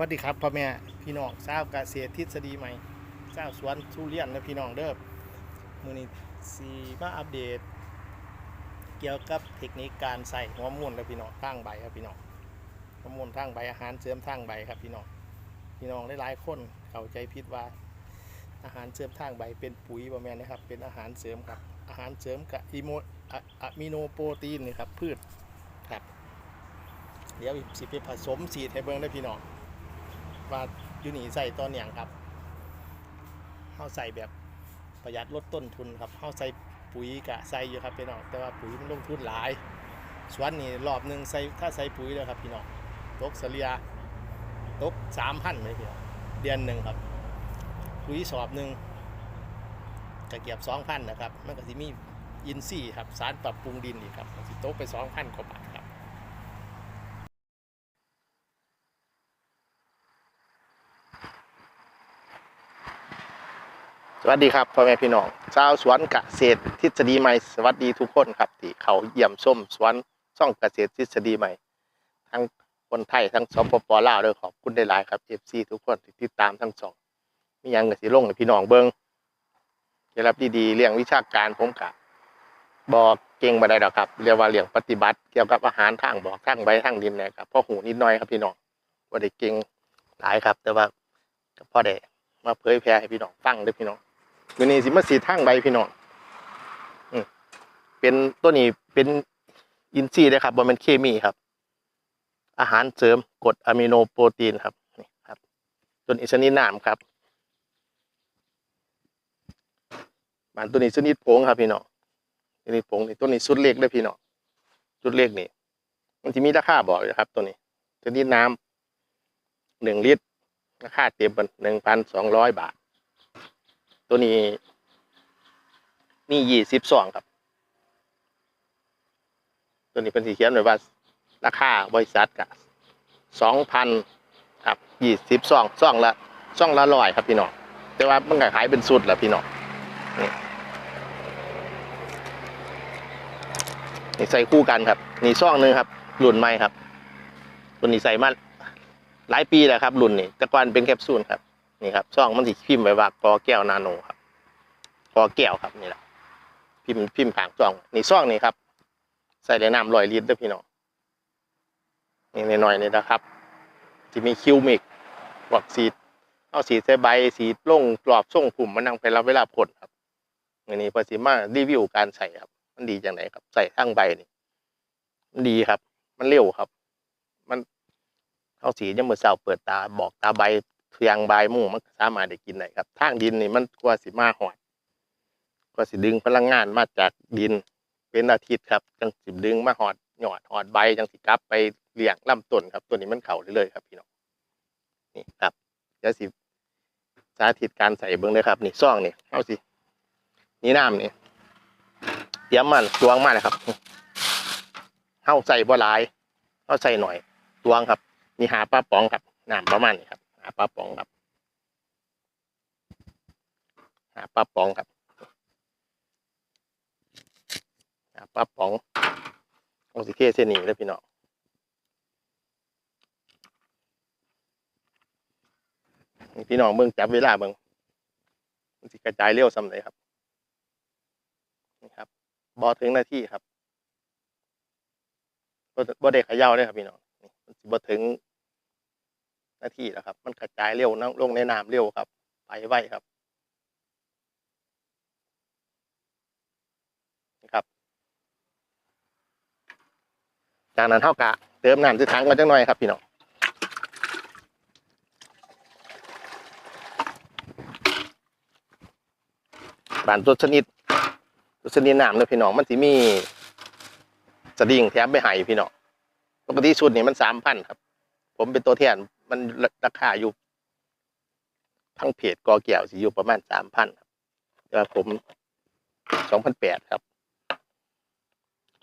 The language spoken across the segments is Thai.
วัสดีครับพ่อแม่พี่น้องทราบเกษตรทฤษฎีใหม่ทราบสวนทุเรียนและพี่น้องเด้อมือนี้สีมาอัปเดต เกี่ยวกับเทคนิคการใส่หัวมูลและพี่น้องทางใบครับพี่น้องหัวมูลทางใบอาหารเสริมทางใบครับพี่น้องพี่น้องหลายๆคนเข้าใจผิดว่า อาหารเสริมทางใบเป็นปุ๋ยบ่แม่นนะครับ เป็นอาหารเสริมครับ อาหารเสริมกับอิโมอะอะมิโนโปรตีนนี่ครับพืชครับ เดี๋ยวสิไปผสมสีดให้เบิ่งได้พี่น้อง ว่ายูนีใส่ตอนอย่างครับเฮาใส่แบบประหยัดลดต้นทุนครับเฮาใส่ปุ๋ยกะใส่อยู่ครับพี่น้องแต่ว่าปุ๋ยมันลงทุนหลายสวนนี่รอบหนึ่งใส่ถ้าใส่ปุ๋ยแล้วครับพี่น้องตกเสลียตกสามพันเลยพี่น้องเดือนหนึ่งครับ ปุ๋ยสอบหนึ่งกะเกียบสองพันนะครับ มันก็สิมีอินทรีย์ครับสารปรับปรุงดินอีกครับสิตกไปสองพันกว่าบาทครับ ส วัสดีครับพ่อแม่พี่น้องชาวสวนเกษตรทฤษฎีใหม่สวัสดีทุกคนครับที่เขาเยี่ยมชมสวนช่องเกษตรทฤษฎีใหม่ ทั้งคนไทยทั้งสปปลาวด้วยขอบคุณได้หลายครับ FC ทุกคนที่ติดตามทั้งสองมียังก็สิลงพี่น้องเบิ่งเคล็ดลับดีๆเรื่องวิชาการผมกะบอกเก่งมาได้ดอกครับเรียกว่าเรื่องปฏิบัติ เกี่ยวกับอาหารทางบอกทางใบทางดินนะครับพ่อหูนิดหน่อยครับพี่น้องว่าได้เก่งหลายครับ แต่ว่าก็พอได้มาเผยแพร่ให้พี่น้องฟังด้อพี่น้อง วันนี้สิมาสีทางใบพี่น้องอืเป็นตัวนี้เป็นอินทรีย์นะครับบนเป็นเคมีครับ อาหารเสริมกรดอะมิโนโปรตีนครับนี่ครับตัวนี้ชนิดน้ำครับบานตัวนี้ชนิดผงครับพี่น้องชนิดผงนี่ตัวนี้สุดเล็กเลยพี่น้องสุดเล็กนี่มันจะมีราคาบอกอยู่ครับ ตัวนี้ชนิดน้ำหนึ่งลิตรราคาเต็มเป็นหนึ่งพันสองร้อยบาท ตัวนี้นี่ยี่สิบสองครับ ตัวนี้เป็นสีเขียนไว้ว่า ราคาบริษัทกับสองพันครับยี่สิบสองซองละซองละร้อยครับพี่น้องแต่ว่ามันก็ขายเป็นสุดแหละพี่น้องนี่ใส่คู่กันครับ นี่ซองหนึงครับรุ่นใหม่ครับตัวนี้ใส่มาหลายปีแล้วครับ รุ่นนี้แต่ก่อนเป็นแคปซูลครับ นี่ครับซองมันสิพิมพ์ไว้ว่ากอแก้วนาโนครับกอแก้วครับนี่แหละพิมพ์พิมพ์ผางซองนี่ซองนี่ครับ ใส่ในน้ำลอยลิตรด้วยพี่น้องนี่หน่อยนี่นะครับที่มีคิวมิกบอกสีดเอาสีใส่ใบสีดลงกรอบส่งผุ่มมันนั่งไปรับเวลาผลครับอันนี้พอสิมารีวิวการใส่ครับ มันดีอย่างไรครับ ใส่ทั้งใบนี่มันดีครับ มันเร็วครับ มันเอาสียังมือเสาเปิดตาบอกตาใบ เพียงใบมู่มันก็สามารถได้กินได้ครับทางดินนี่มันกว่าสิมาหอดกว่าสิดึงพลังงานมาจากดิน เป็นอาทิตย์ครับจังสิดึงมาหอดหยอดหอดใบจังสิกลับไปเลี้ยงลำต้นครับตัวนี้มันเข่าเรื่อยๆครับพี่น้องนี่ครับเดี๋ยวสิสาธิตการใส่เบิ้งเลยครับ นี่ซ่องนี่เอาสินี่น้ำนี่เตรียมมันตวงมาเลยครับเข้าใส่บ่หลายเข้าใส่หน่อยตวงครับนี่หาปลาป๋องครับน้ำประมาณนี้ครับาปลาป๋องครับ หาปลาป๋องครับหาปลาป๋องโอสิเคเซนีเลยพี่น้องพี่น้องเบิ่งจับเวลาเบิ่งมันสิกระจายเร็วสำเลยครับนี่ครับบอถึงหน้าที่ครับบ่บ่ได้เขย่าเลยครับพี่น้องมันสิบ่ถึง นาที่แล้วครับ มันกระจายเร็วนะลงในน้ำเร็วครับ ไปไวครับนะครับ จากนั้นเท่ากะเติมน้ำที่ถังกันจังหน่อยครับพี่น้องบานตัวชนิดตัวชนิดน้ำเลยพี่น้องมันสิมีสดิ่งแถมไม่หายพี่น้องปกติชุดนี่มันสามพันครับ ผมเป็นตัวแทน มันราคาอยู่ทั้งเพจกอเกี่ยวสิอยู่ประมาณสามพันแต่ว่าผมสองพันแปดครับ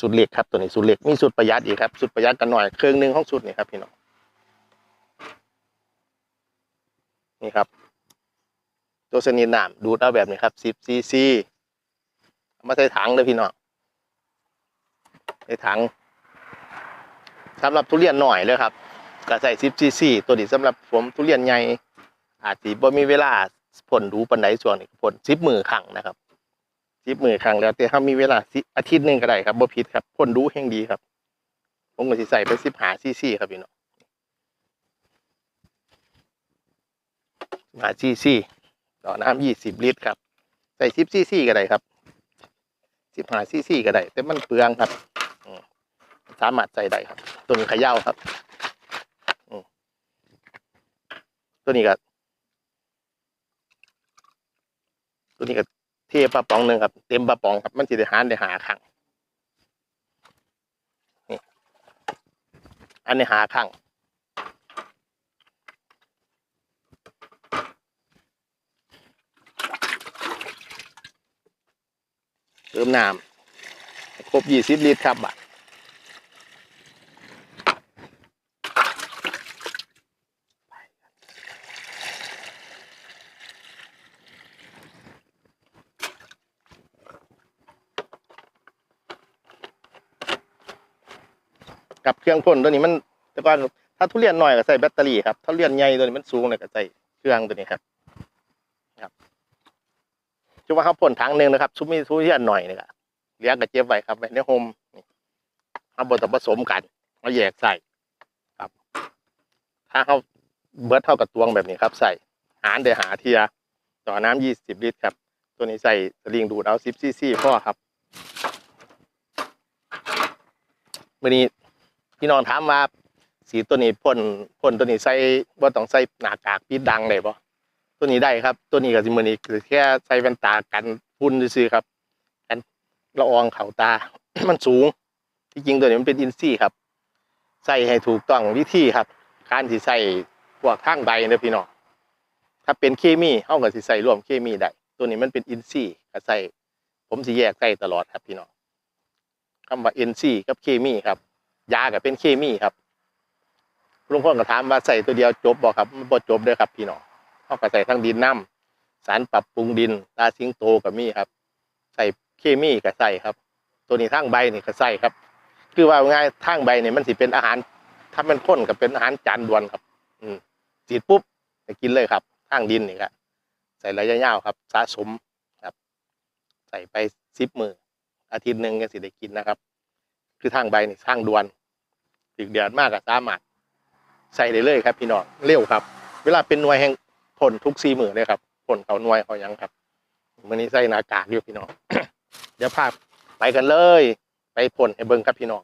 สุดเล็กครับตัวนี้สุดเล็กมีสุดประหยัดอีกครับสุดประหยัดกันหน่อยเครื่องหนึ่งของสุดนี่ครับพี่น้องนี่ครับ ตัวสนิทน้ำดูดเอาแบบนี้ครับสิบซีซีมาใส่ถังเลยพี่น้องใส่ถังสำหรับทุเรียนหน่อยเลยครับ ก็ใส่10ซีซีตัวนี้สำหรับผมทุเรียนใหญ่อาจสิบ่มีเวลาผลดูปานใดช่วงนี้ผล10มื้อครั้งนะครับ10มื้อครั้งแล้วแต่ถ้ามีเวลาอาทิตย์หนึ่งก็ได้ครับบ่ผิดครับผลดูแห่งดีครับ ผมก็สิใส่ไป15ซีซีครับพี่น้อง15ซีซีต่อน้ำ20ลิตรครับ ใส่10ซีซีก็ได้ครับ15ซีซีก็ได้แต่มันเปลืองครับสามารถใส่ได้ครับ ตัวนี้ขย่าครับ ตัวนี้ก็ตัวนี้ก็เทปลาป๋องหนึ่งครับ เต็มปลาป๋องครับ มันสิได้หารได้หาครั้งนี่อันนี้หาครั้งเติมน้ำครบยี่สิบลิตรครับบัด กับเครื่องพ่นตัวนี้มัน แต่ก่อนถ้าทุเรียนหน่อยก็ใส่แบตเตอรี่ครับทุเรียนใหญ่ตัวนี้มันสูงเลยก็ใส่เครื่องตัวนี้ครับครับจุว่าเขาพ่นถังหนึ่งนะครับชุบมีทุเรียนหน่อยนี่ครับเลี้ยงกับเจี๊ยบไว้ครับไว้ในโฮมนี่เอาบดผสมกันเอาแยกใส่ครับ ถ้าเขาเบิร์ดเท่ากับตวงแบบนี้ครับ ใส่หารเดี๋ยวหาเทีย ต่อน้ำยี่สิบลิตรครับ ตัวนี้ใส่สลิงดูดเอาสิบซีซีพ่อครับวันนี้ พี่น้องถามว่าสีตัวนี้พ่นพ่นตัวนี้ใส่บ่ต้องใส่หน้ากากปิดดังได้บ่ตัวนี้ได้ครับ ตัวนี้ก็สิมือนี้คือแค่ใส่แว่นตากันฝุ่นซื่อครับกันละอองเข้าตา มันสูงที่จริงตัวนี้มันเป็นอินซี่ครับ ใส่ให้ถูกต้องวิธีครับ การที่ใส่พวกข้างใบเด้อพี่น้องถ้าเป็นเคมีเฮาก็สิใส่ร่วมเคมีได้ตัวนี้มันเป็นอินซี่ก็ใส่ผมสิแยกใส่ตลอดครับพี่น้องคำว่าอินซี่กับเคมีครับ ยากับเป็นเคมีครับลุงพ่อก็ถามว่าใส่ตัวเดียวจบบ่ครับมันบ่จบเด้อครับพี่น้องเขาก็ใส่ทั้งดินน้ำสารปรับปรุงดินตาสิงโตก็มีครับ ใส่เคมีก็ใส่ครับ ตัวนี้ทั้งใบนี่ก็ใส่ครับ คือว่าง่ายทั้งใบเนี่ยมันสิเป็นอาหาร ถ้ามันข้นก็เป็นอาหารจานด่วนครับ อืมจีดปุ๊บจะกินเลยครับทั้งดินนี่ครับใส่ระยะยาวครับ สะสมครับ ใส่ไปสิบมืออาทิตย์หนึ่งก็สิได้กินนะครับ คือทางใบนี่ทางด่วน ถึกเดือดมากกับสามารถใส่ได้เลยครับ พี่น้องเร็วครับ เวลาเป็นหน่วยแห่งผลทุกซีมือเลยครับผลเขาหน่วยเขายังครับมื่อนี้ใส่หน้ากากอยู่พี่น้องเดี๋ยวพาไปกันเลย ไปผลให้เบิ่งครับพี่น้อง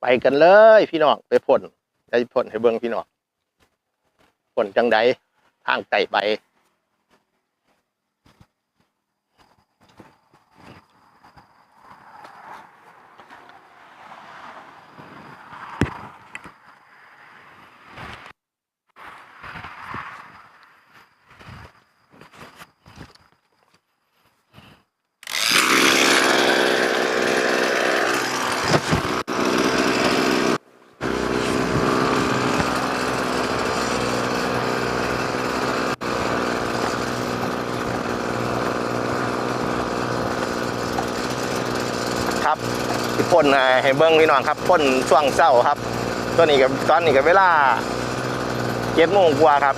ไปกันเลยพี่น้องไปผลไปผลให้เบิ่งพี่น้องผลจังใดทางไต่ไปครับสิ พ่นให้เบิ้งพี่น้องครับพ่นช่วงเช้าครับ ตัวนี้กับตอนนี้กับเวลาเจ็ดโมงกว่าครับ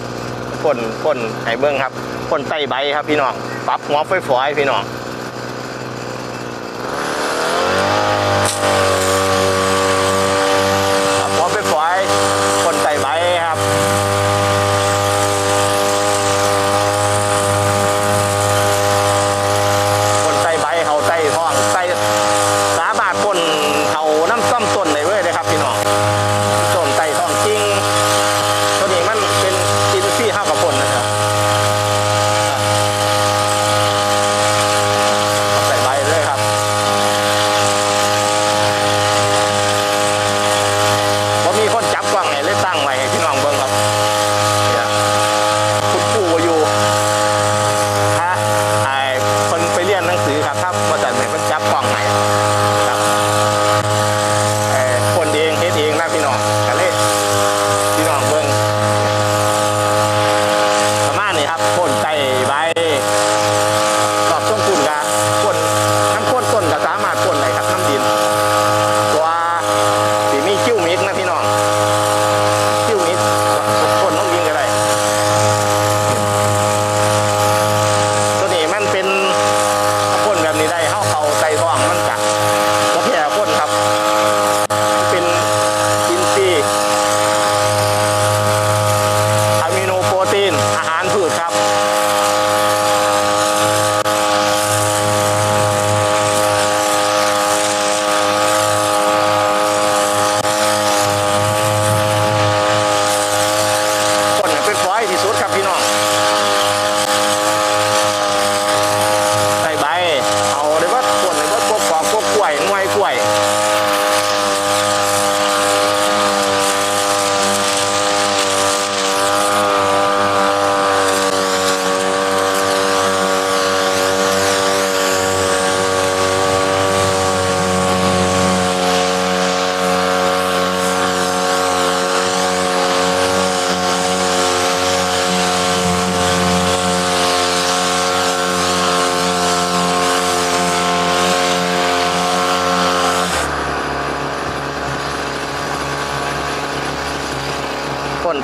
พ่นพ่นให้เบิ้งครับพ่นใต้ใบครับพี่น้องปรับหัวไฟฝอยพี่น้อง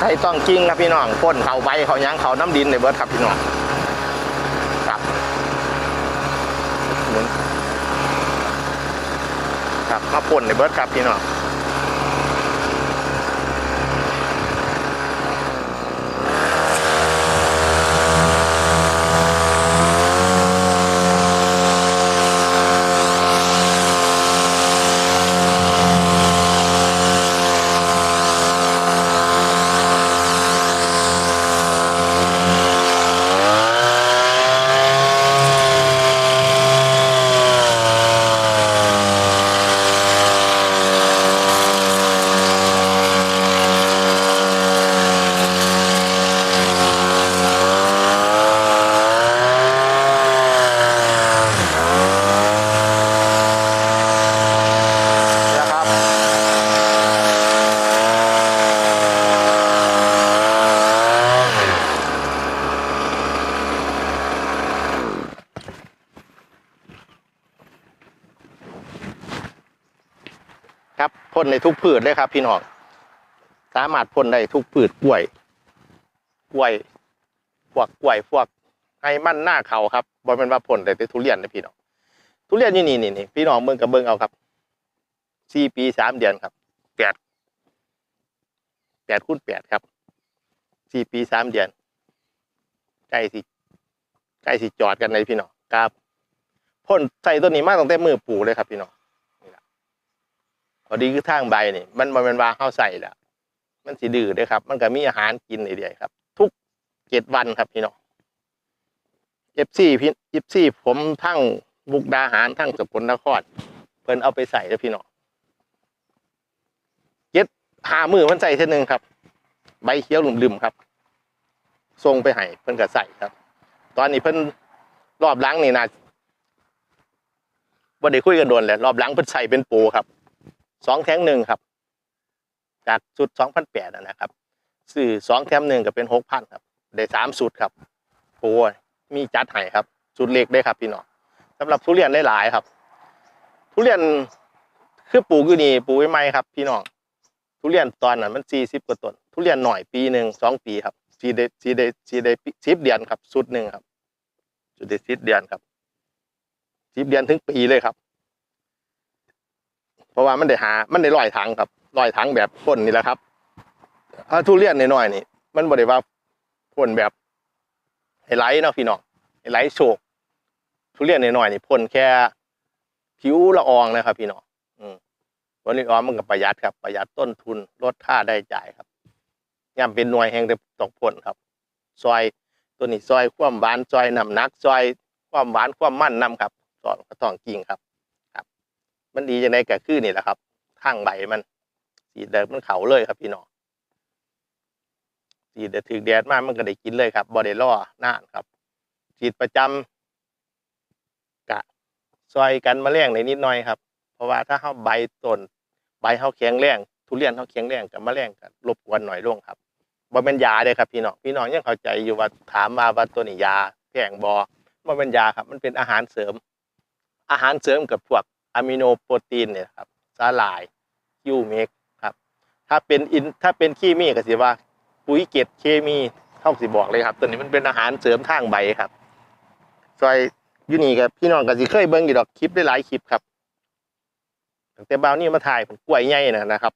ไทยต้องกิ้งครับพี่น้องพ่นเขาใบเขายังเขาน้ำดินในเบิร์ดครับพี่น้องครับครับมาพ่นในเบิร์ดครับพี่น้องนะครับ ครับพ่นในทุกพืชเลยครับ พี่น้องสามารถพ่นได้ทุกพืชกล้วย กล้วยพวกกล้วยพวกไอ้มันหน้าเขาครับบอเป็นว่าพ่นได้แต่ทุเรียนนะพี่น้องทุเรียนนี่นี่นี่นี่พี่น้องเบิ่งกับเบิ่งเอาครับสี่ปีสามเดือนครับแปดแปดคูณแปดครับสี่ปีสามเดือนใกล้สิใกล้สิจอดกันเลยพี่น้องครับพ่นใส่ตัวนี้มากตั้งแต่มือปลูกเลยครับพี่น้อง พอดีคือทางใบนี่มันมันเป็นว่าเข้าใส่แล้วมันสีดื้อเด้วยครับ มันก็มีอาหารกินเรื่อยๆครับ ทุกเจ็ดวันครับพี่น้องเอฟซีพี่เอฟซีผมทั้งบุกดาหารทั้งสกลนครเพิ่นเอาไปใส่แล้วพี่น้องหามือมันใส่เท่านึงครับ ใบเขียวหลุมๆครับทรงไปให้เพิ่นก็ใส่ครับ ตอนนี้เพิ่นรอบล้างนี่นะบ่ได้คุยกันโดนเลยรอบล้างเพิ่นใส่เป็นปูครับ สองแถมหนึ่งครับ จากสุดสองพันแปดนะครับซื้อสองแถมหนึ่งก็เป็นหกพันครับ ได้สามสุดครับปูมีจัดให้ครับสุดเล็กได้ครับพี่น้องสำหรับทุเรียนหลายๆครับ ทุเรียนคือปลูกอยู่นี่ปลูกไว้ไหมครับ พี่น้องทุเรียนตอนนั้นมันสี่สิบกว่าต้นทุเรียนหน่อยปีหนึ่งสองปีครับสีได้สีได้สีได้สิบเดือนครับสุดหนึ่งครับสุดได้สิบเดือนครับสิบเดือนถึงปีเลยครับ เพราะว่ามันได้หามันได้ลอยถังครับลอยถังแบบพ่นนี่แหละครับถ้าทุเรียนน้อยๆนี่ มันบ่ได้ว่าพ่นแบบไฮไลท์เนาะพี่น้องไฮไลท์โชกทุเรียนน้อยๆนี่พ่นแค่ผิวละอองนะครับ พี่น้องอืมวันนี้ออมมันก็ประหยัดครับ ประหยัดต้นทุนลดค่าได้จ่ายครับย่ำเป็นหน่วยแห่งแต่ตกผลครับ ซอยตัวนี้ซอยความหวานซอยน้ำหนักซอยความหวานความมันนำครับสอนกระต้องกิ่งครับ มันดีจังไดก็คือนี่แหละครับทางใบมัน สีเดิมมันเขาเลยครับพี่น้องสีเดือดถึกแดดมากมันก็ได้กินเลยครับบอได้ล่อนานครับฉีดประจำกะซอยกันแมลงในนิดหน่อยครับ เพราะว่าถ้าเขาใบต้นใบเขาแข็งแรงทุเรียนเขาแข็งแรงกับแมลงกับรบกวนหน่อยลงครับบ่เป็นยาเลยครับ พี่น้องพี่น้องยังเข้าใจอยู่ว่าถามมาว่าตัวนี้ยาแพงบอบ่เป็นยาครับ มันเป็นอาหารเสริม อาหารเสริมกับพวก อะมิโนโปรตีนเนี่ยครับสาหร่ายยูเมกครับ ถ้าเป็นอินถ้าเป็นเคมีก็สิว่า ปุ๋ยเกตเคมีเท่าสิบอกเลยครับ ตัวนี้มันเป็นอาหารเสริมทางใบครับซอยยูนี่กับพี่น้องก็สิเคยเบิ่งอยู่ดอกคลิปได้หลายคลิปครับตั้งแต่บ่าวนี่มาถ่ายผมกล้วยใหญ่นะนะครับ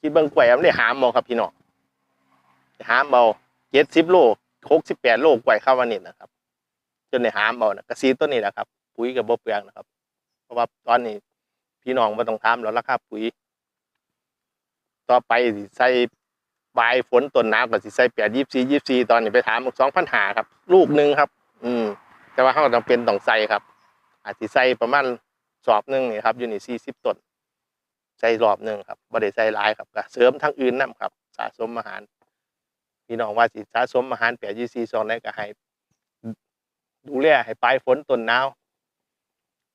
คิดเบิ่งกล้วยมันได้หามเอาครับพี่น้องหามเอาเจ็ดสิบโลหกสิบแปดโลกล้วยข้าววันนี้นะครับ จนได้หามเอานะกระซีต้นนี้แหละครับ ปุ๋ยกับบ่เปลืองนะครับ เพราะว่าตอนนี้พี่น้องมาต้องถามแล้วราคาปุ๋ย ต่อไปสิใส่ปลายฝนต้นน้ำก็สิใส่แปดยี่สี่ยี่สี่ตอนนี้ไปถามสองพันหาครับ ลูกหนึ่งครับ อืม แต่ว่าเขาจำเป็นต้องใส่ครับ อาจจะใส่ประมาณสอบหนึ่งนี่ครับอยู่นี่สี่สิบต้นใส่รอบหนึ่งครับบ่ได้ใส่หลายครับก็เสริมทั้งอื่นนํครับ สะสมอาหารพี่น้องว่าสิสะสมอาหารแปดยี่สี่ซองได้ก็ให้ดูแลให้ปลายฝนต้นหนาว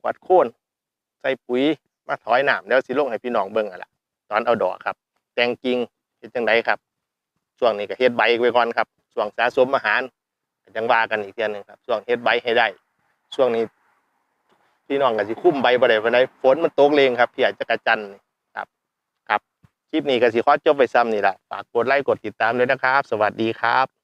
วัดโค่น ใส่ปุ๋ยมาถอยหนามแล้วสิลงให้พี่น้องเบิ่งอะล่ะตอนเอาดอกครับ แตงกิ่งเฮ็ดจังไดครับช่วงนี้ก็เฮ็ดใบไว้ก่อนครับช่วงสะสมอาหารก็จังว่ากันอีกเทียหนึงครับช่วงเฮ็ดใบให้ได้ ช่วงนี้ พี่น้องก็สิคุ้มใบบ่ได้ปานใดฝนมันตกเลงครับเพี่อาจจะกระจันครับ ครับคลิปนี้ก็สิขอจบไปซ้ำนี่แหละฝากกดไลค์กดติดตามด้วยนะครับ สวัสดีครับ